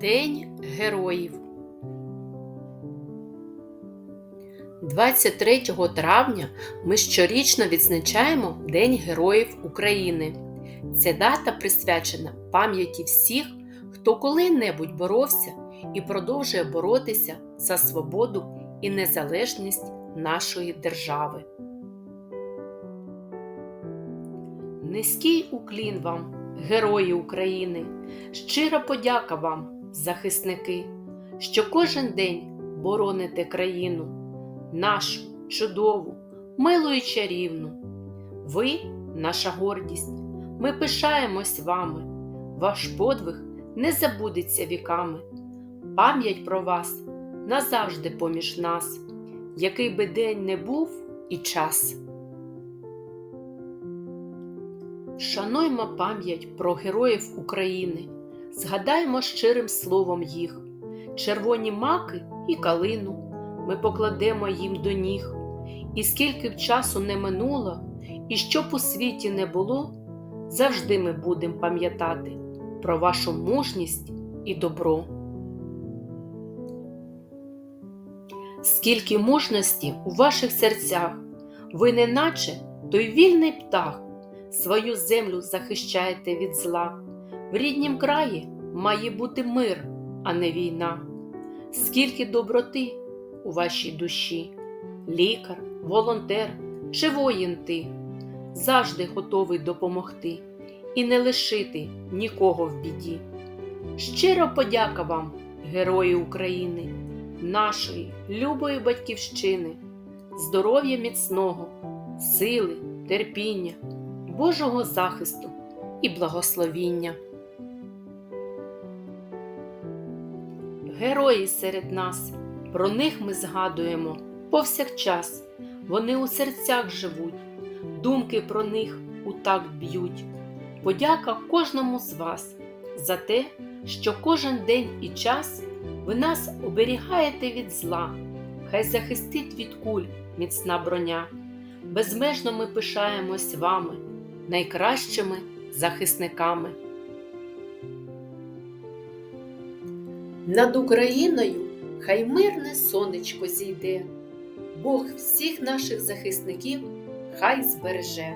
День героїв. 23 травня ми щорічно відзначаємо День Героїв України. Ця дата присвячена пам'яті всіх, хто коли-небудь боровся і продовжує боротися за свободу і незалежність нашої держави. Низький уклін вам, герої України, щира подяка вам, захисники, що кожен день бороните країну, нашу чудову, милу і чарівну. Ви наша гордість, ми пишаємось вами, ваш подвиг не забудеться віками. Пам'ять про вас назавжди поміж нас, який би день не був і час. Шануймо пам'ять про героїв України, згадаймо щирим словом їх, червоні маки і калину ми покладемо їм до ніг. І скільки б часу не минуло, і що б у світі не було, завжди ми будемо пам'ятати про вашу мужність і добро. Скільки мужності у ваших серцях, ви неначе той вільний птах, свою землю захищаєте від зла. В ріднім краї має бути мир, а не війна. Скільки доброти у вашій душі, лікар, волонтер чи воїн ти, завжди готовий допомогти і не лишити нікого в біді. Щиро подяка вам, герої України, нашої любої батьківщини, здоров'я міцного, сили, терпіння, Божого захисту і благословіння. Герої серед нас, про них ми згадуємо повсякчас, вони у серцях живуть, думки про них у такт б'ють. Подяка кожному з вас за те, що кожен день і час ви нас оберігаєте від зла, хай захистить від куль міцна броня. Безмежно ми пишаємось вами, найкращими захисниками. Над Україною хай мирне сонечко зійде, Бог всіх наших захисників хай збереже.